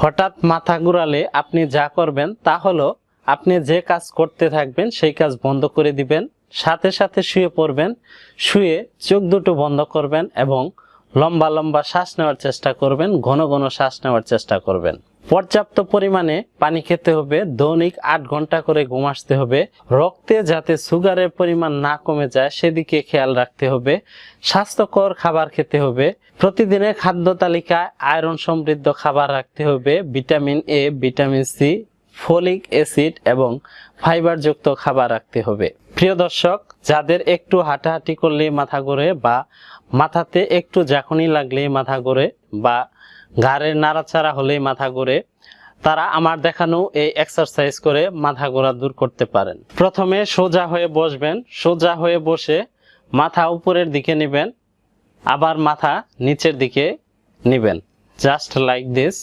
হঠাৎ মাথা ঘুরালে আপনি যা করবেন তা হলো আপনি যে কাজ করতে থাকবেন সেই কাজ বন্ধ করে দিবেন, সাথে সাথে শুয়ে পড়বেন, শুয়ে চোখ দুটো বন্ধ করবেন এবং লম্বা লম্বা শ্বাস নেওয়ার চেষ্টা করবেন, ঘন ঘন শ্বাস নেওয়ার চেষ্টা করবেন। পর্যাপ্ত পরিমাণে পানি খেতে হবে, দৈনিক আট ঘণ্টা করে ঘুম আসতে হবে, রক্তে যাতে সুগারের পরিমাণ না কমে যায় সেদিকে খেয়াল রাখতে হবে, স্বাস্থ্যকর খাবার খেতে হবে, প্রতিদিনের খাদ্য তালিকায় আয়রন সমৃদ্ধ খাবার রাখতে হবে, vitamin A vitamin C folic acid এবং ফাইবারযুক্ত খাবার রাখতে হবে। প্রিয় দর্শক, যাদের একটু হাঁটাহাঁটি করলে মাথা ঘোরে বা মাথাতে একটু ঝাঁকুনি লাগলেই মাথা ঘোরে বা ঘাড়ের নাড়াচাড়া হলেই মাথা ঘুরে, তারা আমার দেখানো এই এক্সারসাইজ করে মাথা ঘোরা দূর করতে পারেন। প্রথমে সোজা হয়ে বসবেন, সোজা হয়ে বসে মাথা উপরের দিকে নেবেন, আবার মাথা নিচের দিকে নেবেন। Just like this